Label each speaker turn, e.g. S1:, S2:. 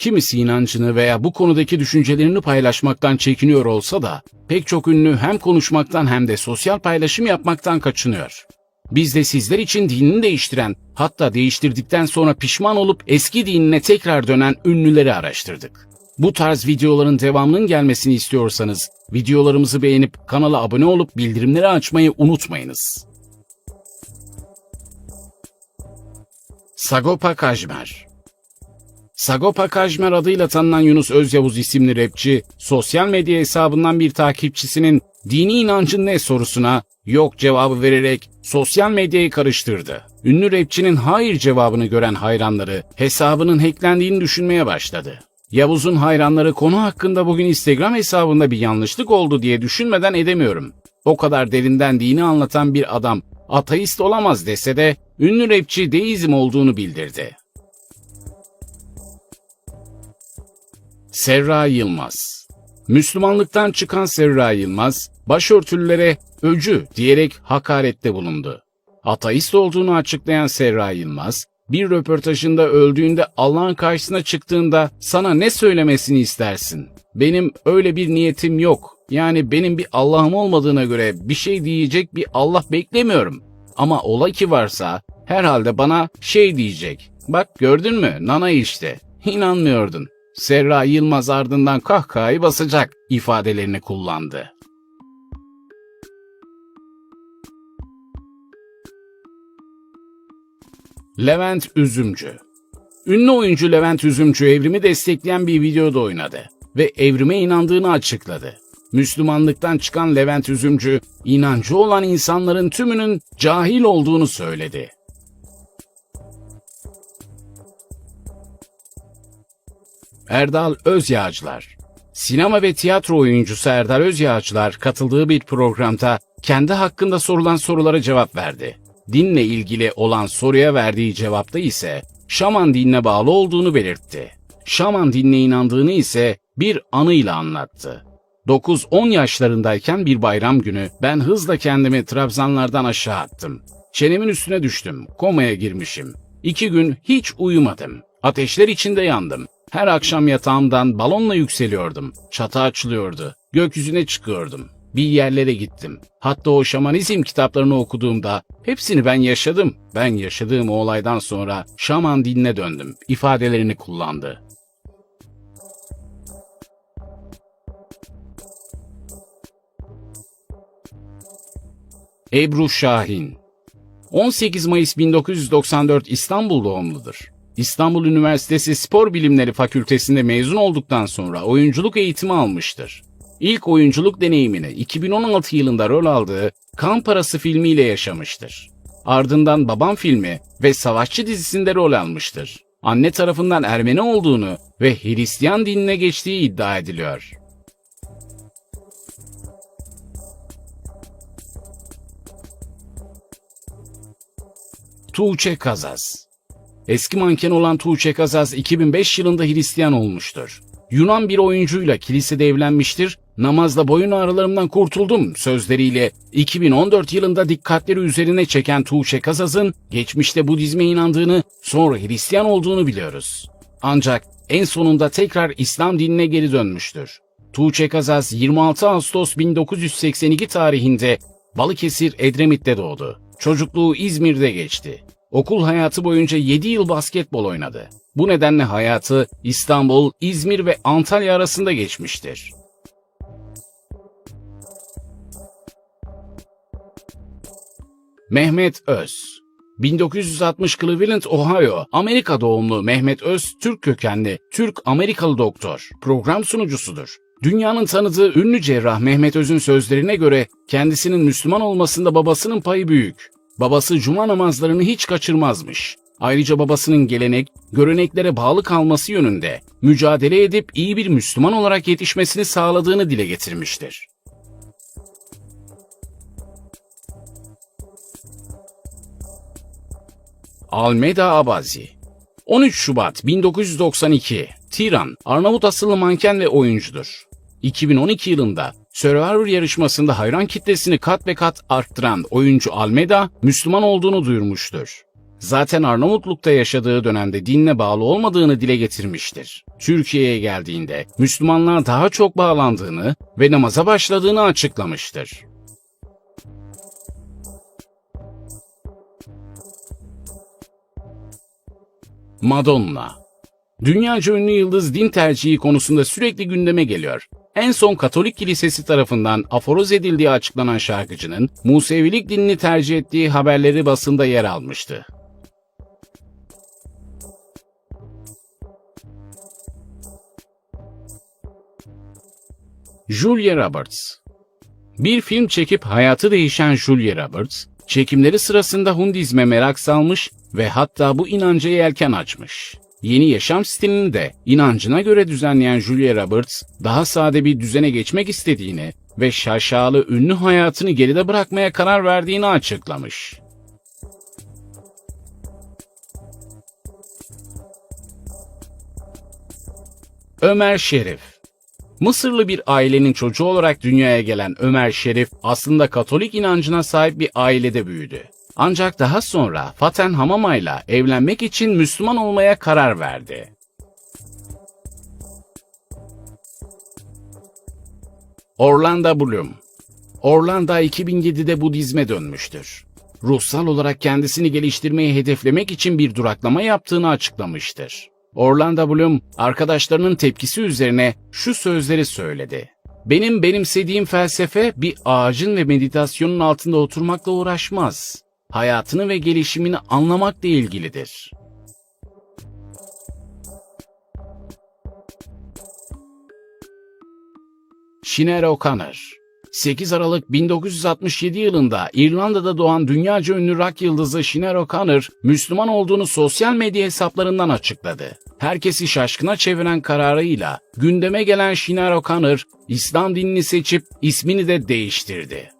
S1: Kimisi inancını veya bu konudaki düşüncelerini paylaşmaktan çekiniyor olsa da pek çok ünlü hem konuşmaktan hem de sosyal paylaşım yapmaktan kaçınıyor. Biz de sizler için dinini değiştiren, hatta değiştirdikten sonra pişman olup eski dinine tekrar dönen ünlüleri araştırdık. Bu tarz videoların devamının gelmesini istiyorsanız videolarımızı beğenip kanala abone olup bildirimleri açmayı unutmayınız. Sagopa Kajmer Sagopa Kajmer adıyla tanınan Yunus Özyavuz isimli rapçi, sosyal medya hesabından bir takipçisinin dini inancın ne sorusuna yok cevabı vererek sosyal medyayı karıştırdı. Ünlü rapçinin hayır cevabını gören hayranları hesabının hacklendiğini düşünmeye başladı. Yavuz'un hayranları konu hakkında bugün Instagram hesabında bir yanlışlık oldu diye düşünmeden edemiyorum. O kadar derinden dini anlatan bir adam ateist olamaz dese de ünlü rapçi deizm olduğunu bildirdi. Serra Yılmaz Müslümanlıktan çıkan Serra Yılmaz, başörtülülere öcü diyerek hakarette bulundu. Ateist olduğunu açıklayan Serra Yılmaz, bir röportajında öldüğünde Allah'ın karşısına çıktığında sana ne söylemesini istersin? Benim öyle bir niyetim yok. Yani benim bir Allah'ım olmadığına göre bir şey diyecek bir Allah beklemiyorum. Ama ola ki varsa herhalde bana şey diyecek. Bak gördün mü nana işte. İnanmıyordun. Serra Yılmaz ardından kahkahayı basacak ifadelerini kullandı. Levent Üzümcü Ünlü oyuncu Levent Üzümcü evrimi destekleyen bir videoda oynadı ve evrime inandığını açıkladı. Müslümanlıktan çıkan Levent Üzümcü, inancı olan insanların tümünün cahil olduğunu söyledi. Erdal Özyağcılar Sinema ve tiyatro oyuncusu Erdal Özyağcılar katıldığı bir programda kendi hakkında sorulan sorulara cevap verdi. Dinle ilgili olan soruya verdiği cevapta ise Şaman dinine bağlı olduğunu belirtti. Şaman dinine inandığını ise bir anıyla anlattı. 9-10 yaşlarındayken bir bayram günü ben hızla kendimi trabzanlardan aşağı attım. Çenemin üstüne düştüm, komaya girmişim. İki gün hiç uyumadım. Ateşler içinde yandım. Her akşam yatağımdan balonla yükseliyordum. Çatı açılıyordu. Gökyüzüne çıkıyordum. Bir yerlere gittim. Hatta o şamanizm kitaplarını okuduğumda hepsini ben yaşadım. Ben yaşadığım o olaydan sonra şaman dinine döndüm. ifadelerini kullandı. Ebru Şahin 18 Mayıs 1994 İstanbul doğumludur. İstanbul Üniversitesi Spor Bilimleri Fakültesinde mezun olduktan sonra oyunculuk eğitimi almıştır. İlk oyunculuk deneyimini 2016 yılında rol aldığı Kan Parası filmiyle yaşamıştır. Ardından Babam filmi ve Savaşçı dizisinde rol almıştır. Anne tarafından Ermeni olduğunu ve Hristiyan dinine geçtiği iddia ediliyor. Tuğçe Kazaz Eski manken olan Tuğçe Kazaz 2005 yılında Hristiyan olmuştur. Yunan bir oyuncuyla kilisede evlenmiştir, namazla boyun ağrılarımdan kurtuldum sözleriyle 2014 yılında dikkatleri üzerine çeken Tuğçe Kazaz'ın geçmişte Budizme inandığını sonra Hristiyan olduğunu biliyoruz. Ancak en sonunda tekrar İslam dinine geri dönmüştür. Tuğçe Kazaz 26 Ağustos 1982 tarihinde Balıkesir Edremit'te doğdu. Çocukluğu İzmir'de geçti. Okul hayatı boyunca 7 yıl basketbol oynadı. Bu nedenle hayatı İstanbul, İzmir ve Antalya arasında geçmiştir. Mehmet Öz 1960 Cleveland, Ohio, Amerika doğumlu Mehmet Öz, Türk kökenli, Türk-Amerikalı doktor, program sunucusudur. Dünyanın tanıdığı ünlü cerrah Mehmet Öz'ün sözlerine göre kendisinin Müslüman olmasında babasının payı büyük. Babası cuma namazlarını hiç kaçırmazmış. Ayrıca babasının gelenek, göreneklere bağlı kalması yönünde mücadele edip iyi bir Müslüman olarak yetişmesini sağladığını dile getirmiştir. Almeda Abazi 13 Şubat 1992 Tiran, Arnavut asıllı manken ve oyuncudur. 2012 yılında Survivor yarışmasında hayran kitlesini kat ve kat arttıran oyuncu Almeda, Müslüman olduğunu duyurmuştur. zaten Arnavutluk'ta yaşadığı dönemde dinle bağlı olmadığını dile getirmiştir. Türkiye'ye geldiğinde Müslümanlar daha çok bağlandığını ve namaza başladığını açıklamıştır. Madonna Dünyaca ünlü yıldız din tercihi konusunda sürekli gündeme geliyor. En son Katolik Kilisesi tarafından aforoz edildiği açıklanan şarkıcının Musevilik dinini tercih ettiği haberleri basında yer almıştı. Julia Roberts Bir film çekip hayatı değişen Julia Roberts, çekimleri sırasında Hundizme merak salmış ve hatta bu inanca yelken açmış. Yeni yaşam stilini de inancına göre düzenleyen Julia Roberts, daha sade bir düzene geçmek istediğini ve şaşalı ünlü hayatını geride bırakmaya karar verdiğini açıklamış. Ömer Şerif Mısırlı bir ailenin çocuğu olarak dünyaya gelen Ömer Şerif aslında Katolik inancına sahip bir ailede büyüdü. Ancak daha sonra Faten Hamama'yla evlenmek için Müslüman olmaya karar verdi. Orlando Bloom Orlando 2007'de Budizme dönmüştür. Ruhsal olarak kendisini geliştirmeyi hedeflemek için bir duraklama yaptığını açıklamıştır. Orlando Bloom arkadaşlarının tepkisi üzerine şu sözleri söyledi. Benim benimsediğim felsefe bir ağacın ve meditasyonun altında oturmakla uğraşmaz. Hayatını ve gelişimini anlamakla ilgilidir. Sinead O'Connor 8 Aralık 1967 yılında İrlanda'da doğan dünyaca ünlü rock yıldızı Sinead O'Connor, Müslüman olduğunu sosyal medya hesaplarından açıkladı. Herkesi şaşkına çeviren kararıyla gündeme gelen Sinead O'Connor, İslam dinini seçip ismini de değiştirdi.